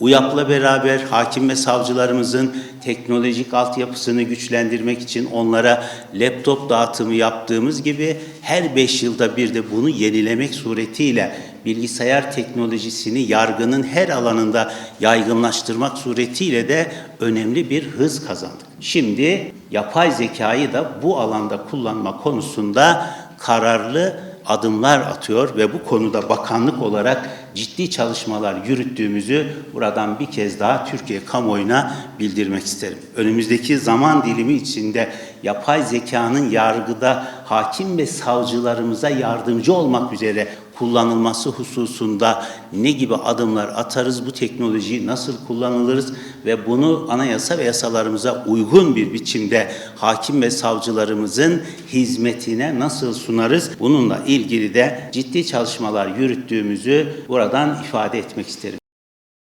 UYAP'la beraber hakim ve savcılarımızın teknolojik altyapısını güçlendirmek için onlara laptop dağıtımı yaptığımız gibi her 5 yılda bir de bunu yenilemek suretiyle bilgisayar teknolojisini yargının her alanında yaygınlaştırmak suretiyle de önemli bir hız kazandık. Şimdi yapay zekayı da bu alanda kullanma konusunda kararlı adımlar atıyor ve bu konuda bakanlık olarak ciddi çalışmalar yürüttüğümüzü buradan bir kez daha Türkiye kamuoyuna bildirmek isterim. Önümüzdeki zaman dilimi içinde yapay zekanın yargıda hakim ve savcılarımıza yardımcı olmak üzere kullanılması hususunda ne gibi adımlar atarız, bu teknolojiyi nasıl kullanılırız ve bunu anayasa ve yasalarımıza uygun bir biçimde hakim ve savcılarımızın hizmetine nasıl sunarız? Bununla ilgili de ciddi çalışmalar yürüttüğümüzü buradan ifade etmek isterim.